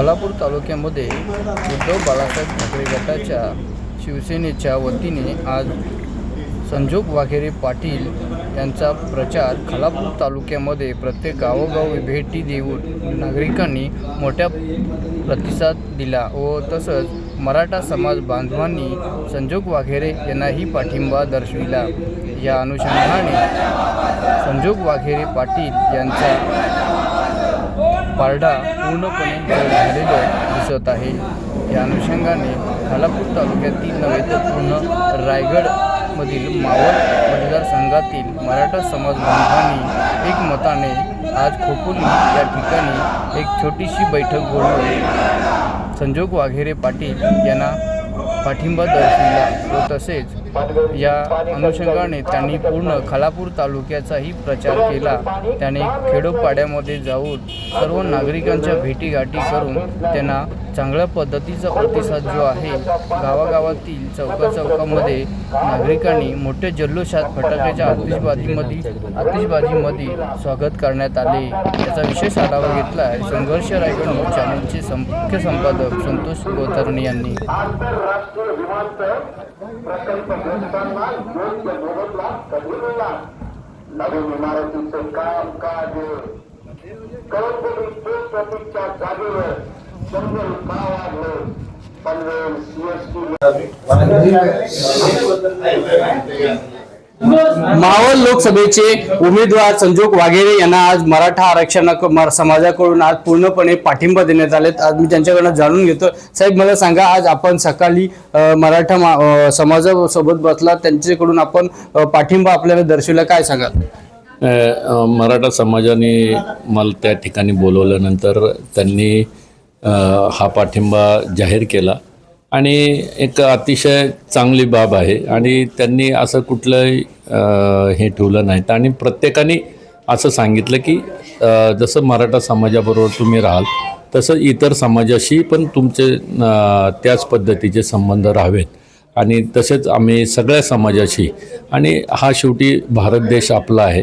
खालापूर तालुक्यामध्ये उद्धव बाळासाहेब ठाकरे गटाच्या शिवसेनेच्या वतीने आज संजोग वाघेरे पाटील यांचा प्रचार खालापूर तालुक्यामध्ये प्रत्येक गावोगावी भेटी देऊन नागरिकांनी मोठ्या प्रतिसाद दिला व तसंच मराठा समाज बांधवांनी संजोग वाघेरे यांनाही पाठिंबा दर्शविला. या अनुषंगाने संजोग वाघेरे पाटील यांचा पारडा पूर्णपणे जड झालेलं दिसत आहे. या अनुषंगाने खालापूर तालुक्यातील नव्हे तर पूर्ण रायगडमधील मावळ मतदारसंघातील मराठा समाज बांधवांनी एकमताने आज खोपोली या ठिकाणी एक छोटीशी बैठक बोलवून संजोग वाघेरे पाटील यांना पाठिंबा दर्शविला व तसेच या अनुषंगाने त्यांनी पूर्ण खालापूर तालुक्याचाही प्रचार केला. त्याने खेडोपाड्यामध्ये जाऊन सर्व नागरिकांच्या भेटीगाठी करून त्यांना चांगल्या पद्धतीचा प्रतिसाद जो आहे गावागावातील चौका चौकामध्ये नागरिकांनी मोठ्या जल्लोषात फटाक्याच्या आतिषबाजीमध्ये आतिषबाजीमध्ये स्वागत करण्यात आले. याचा विशेष आढावा घेतला आहे संघर्ष रायगड न्यूज चॅनलचे मुख्य संपादक संतोष गोतरणे यांनी. आंतरराष्ट्रीय योग्य मोबदला कधी मिळणार नवीन इमारतीचे कामकाज कळंबोली पोस्ट जागेवर जंगल का वाढले पनवेल सीएसटी मावळ लोकसभेचे उमेदवार संजोग वाघेरे यांना आज मराठा आरक्षण म- समाजाकडून आज पूर्णपणे पाठिंबा देण्यात आलेत. आज मी त्यांच्याकडनं जाणून घेतो. साहेब मला सांगा आज आपण सकाळी मराठा मा- समाजासोबत बसला. त्यांच्याकडून आपण पाठिंबा आपल्याला दर्शवला. काय सांगाल? मराठा समाजाने मला त्या ठिकाणी बोलवल्यानंतर त्यांनी हा पाठिंबा जाहीर केला. आणि एक अतिशय चांगली बाब आहे. आणि त्यांनी असं कुठलंही हे ठेवलं नाहीत. आणि प्रत्येकाने असं सांगितलं की जसं मराठा समाजाबरोबर तुम्ही राहाल तसं इतर समाजाशी पण तुमचे त्याच पद्धतीचे संबंध राहावेत. आणि तसेच आम्ही सगळ्या समाजाशी आणि हा शेवटी भारत देश आपला आहे.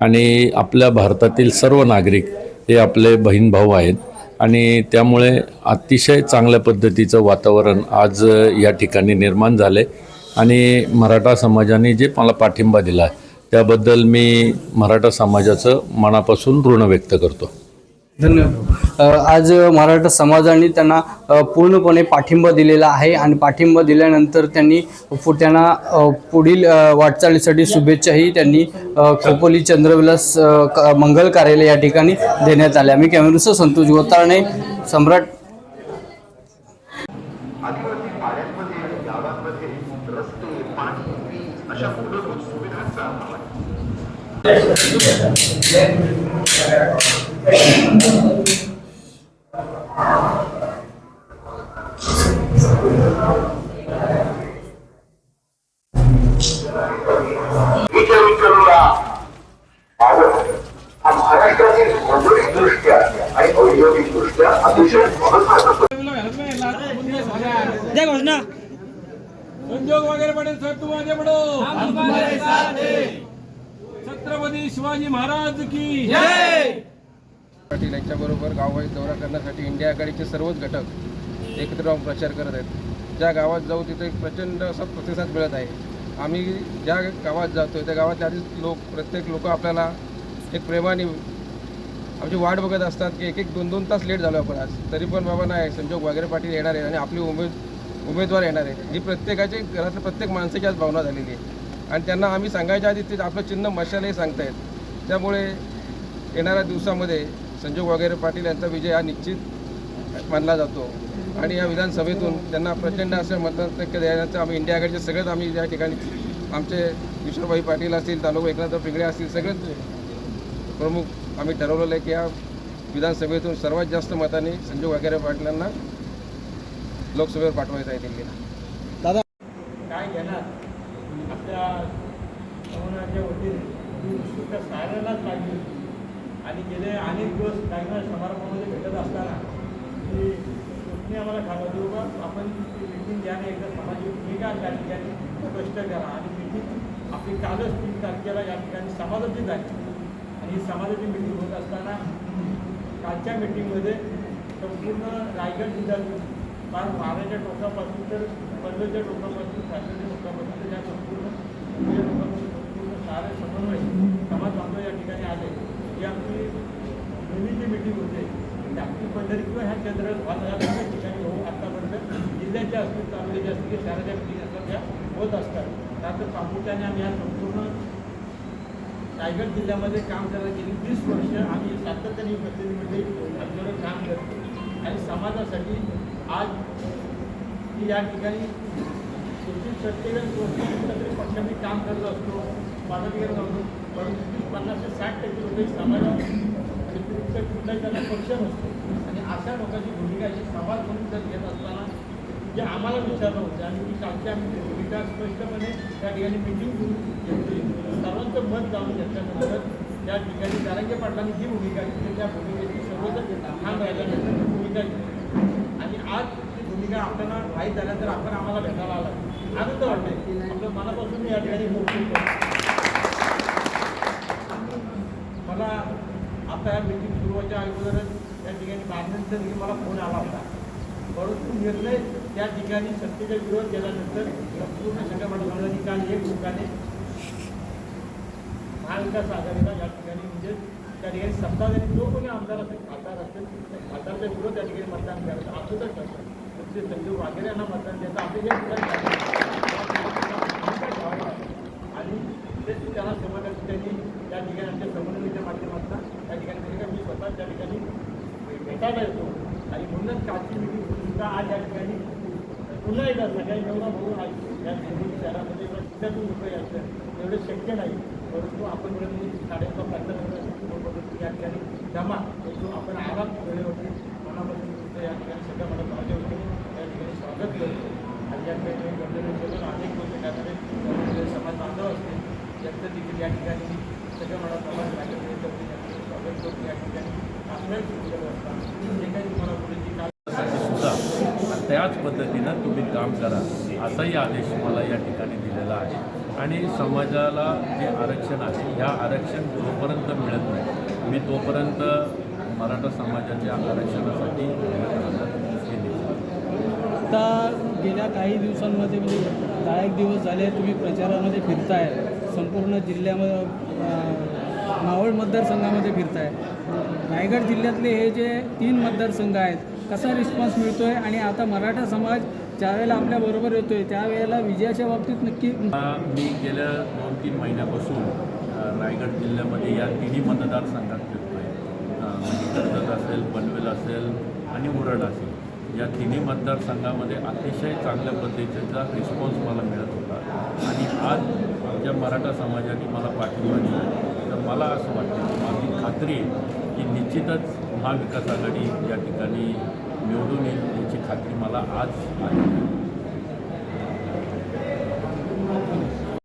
आणि आपल्या भारतातील सर्व नागरिक हे आपले बहीण भाऊ आहेत. आणि त्यामुळे अतिशय चांगल्या पद्धतीचं वातावरण आज या ठिकाणी निर्माण झालं आहे आणि मराठा समाजाने जे मला पाठिंबा दिला आहे त्याबद्दल मी मराठा समाजाचं मनापासून ऋण व्यक्त करतो. धन्यवाद. आज मराठा समाजाने त्यांना पूर्णपणे पाठिंबा दिलेला आहे आणि पाठिंबा दिल्यानंतर त्यांनी पु- त्यांना पुढील वाटचालीसाठी शुभेच्छाही त्यांनी खोपोली चंद्रविलास क- मंगल कार्यालय या ठिकाणी देण्यात आल्या मी कॅमेरुसह संतोष गोतारणे सम्राट सुविधांचा हा संजोग वगैरे पडेल सर तू आगे बढ़ो छत्रपती शिवाजी महाराज की पाटील यांच्याबरोबर गाववाईज दौरा करण्यासाठी इंडिया आघाडीचे सर्वच घटक एकत्र राहून प्रचार करत आहेत. ज्या गावात जाऊ तिथे प्रचंड असा प्रतिसाद मिळत आहे. आम्ही ज्या गावात जातो त्या गावातले आधीच लोक प्रत्येक लोक आपल्याला एक प्रेमाने आमची वाट बघत असतात की एक एक दोन दोन तास लेट झालो आपण आज. तरी पण बाबा नाही संजोग वागेरे पाटील येणार आहे आणि आपली उमेद उमेदवार येणार आहे ही प्रत्येकाची घरातल्या प्रत्येक माणसाची आज भावना झालेली आहे. आणि त्यांना आम्ही सांगायच्या आधी ते आपलं चिन्ह मशालही सांगतायत. त्यामुळे येणाऱ्या दिवसामध्ये संजोग वगैरे पाटील यांचा विजय हा निश्चित मानला जातो. आणि या विधानसभेतून त्यांना प्रचंड असं मतदान टक्के देण्याचं आम्ही इंडिया आघाडीचे सगळेच आम्ही या ठिकाणी आमचे किशोरभाई पाटील असतील तालुका एकनाथ पिंगळे असतील सगळेच प्रमुख आम्ही ठरवलेलं आहे की या विधानसभेतून सर्वात जास्त मताने संजोग वगैरे पाटलांना लोकसभेवर पाठवायचं आहे दिल्लीला. काय घेणार? आपल्या वतीने. लागली आणि गेले अनेक दिवस काही ना समारंभामध्ये भेटत असताना की तुम्ही आम्हाला खाला देऊ का आपण मिटिंग घ्या आणि एकदा समाजाची भूमिका त्या ठिकाणी स्पष्ट करा. आणि मिटिंग आपली कालच तीन तारखेला या ठिकाणी समाजाची झाली. आणि ही समाजाची मिटिंग होत असताना कालच्या मिटिंगमध्ये संपूर्ण रायगड जिल्ह्यातून फार माराच्या टोकापासून तर पल्लवच्या टोकापासून सासरच्या टोकापासून या संपूर्ण संपूर्ण सारे समन्वय समाज बांधव या ठिकाणी आले. ही आमची नेहमीची मिटिंग होते. म्हणजे जागतिक पंढरी किंवा ह्या केंद्र या ठिकाणी होऊ आतापर्यंत जिल्ह्याच्या असतील तालुक्याच्या असतील किंवा शहराच्या मिटिंग असतात त्या होत असतात. त्यानंतर प्रामुख्याने आम्ही या संपूर्ण रायगड जिल्ह्यामध्ये काम करायला गेली. वीस वर्ष आम्ही सातत्याने प्रतिनिधीमध्ये आमच्यावर काम करतो. आणि समाजासाठी आज मी या ठिकाणी एकशे सत्तेचाळीस वर्ष पक्षाने काम करत असतो पदाधिकारी असतो. परंतु पन्नास ते साठ टक्के लोक हे समाजा कुठलाही त्यांना पक्ष नसतो आणि अशा लोकांची भूमिका अशी समाज म्हणून जर घेत असताना जे आम्हाला विचारलं होतं आणि ती कालची आम्ही भूमिका स्पष्टपणे त्या ठिकाणी मिटिंग घेतली सर्वांचं मत जाऊन घेतल्यानंतर त्या ठिकाणी नारंगे पाटलांनी जी भूमिका घेतली त्या भूमिकेची सर्वजण ठाम राहिल्यानंतर भूमिका घेतली. आणि आज ती भूमिका आपल्याला माहीत झाल्यानंतर आपण आम्हाला भेटायला आला आनंद वाटते आपलं मनापासून या ठिकाणी कौतुक मला आता या मीटिंग सुरू व्हायच्या अगोदरच त्या ठिकाणी बातम्यांचा म्हणजे मी मला फोन आला होता. परंतु निर्णय त्या ठिकाणी सत्तेचा विरोध केल्यानंतर संपूर्ण सगळ्या मंडळांनी काल एक लोकांनी महाविकास आघाडीला या ठिकाणी म्हणजे त्या ठिकाणी सत्ताधारी जो कोणी आमदार असेल खासदार असेल त्या खासदारच्या विरोध त्या ठिकाणी मतदान करायचं. अगोदर ठरतं तर ते संजीव वाघेरे यांना मतदान द्यायचं आपले जे ठिकाणी आणि तेच त्याला समजलं त्यांनी त्या ठिकाणी आमच्या समन्वयाच्या माध्यमातून त्या ठिकाणी मी स्वतः त्या ठिकाणी भेटायला येतो. आणि म्हणूनच कालची मिटिंग सुद्धा आज या ठिकाणी. पुन्हा एकदा सगळ्या एवढा भाऊ आज या शिर्डी शहरामध्ये किंवा जिल्ह्यातून लोक यायचं एवढं शक्य नाही. परंतु आपण मिळून साडेनऊ प्रार्थना या ठिकाणी जमा. जो आपण आराम वेळेवरती मनापासून या ठिकाणी सगळ्या मला माझ्या होते. या ठिकाणी स्वागत करतो. आणि या ठिकाणी गंधर्व अनेक लोक त्यामध्ये समाज बांधव असतील. त्यांचं देखील या ठिकाणी मला या ठिकाणी. असतात जे काही तुम्हाला पुढे काल त्याच पद्धतीनं तुम्ही काम करा असाही आदेश मला या ठिकाणी दिलेला आहे. आणि समाजाला जे आरक्षण आहे ह्या आरक्षण जोपर्यंत मिळत नाही मी तोपर्यंत मराठा समाजाच्या आरक्षणासाठी आता गेल्या काही दिवसांमध्ये म्हणजे दहा एक दिवस झाले तुम्ही प्रचारामध्ये फिरताय. संपूर्ण जिल्ह्यामध्ये मावळ मतदारसंघामध्ये फिरताय. रायगड जिल्ह्यातले हे जे तीन मतदारसंघ आहेत कसा रिस्पॉन्स मिळतो आहे आणि आता मराठा समाज ज्या वेळेला आपल्याबरोबर आहे त्यावेळेला विजयाच्या बाबतीत नक्की मी गेल्या दोन तीन महिन्यापासून रायगड जिल्ह्यामध्ये या तिन्ही मतदारसंघात फिरतो आहे म्हणजे कर्जत असेल पनवेल असेल आणि उरड असेल. या तिन्ही मतदारसंघामध्ये अतिशय चांगल्या पद्धतीचा रिस्पॉन्स मला मिळत होता. आणि आज त्या मराठा समाजाने मला पाठिंबा दिला तर मला असं वाटतं माझी खात्री आहे की निश्चितच महाविकास आघाडी या ठिकाणी निवडून येईल याची खात्री मला आज आली आहे.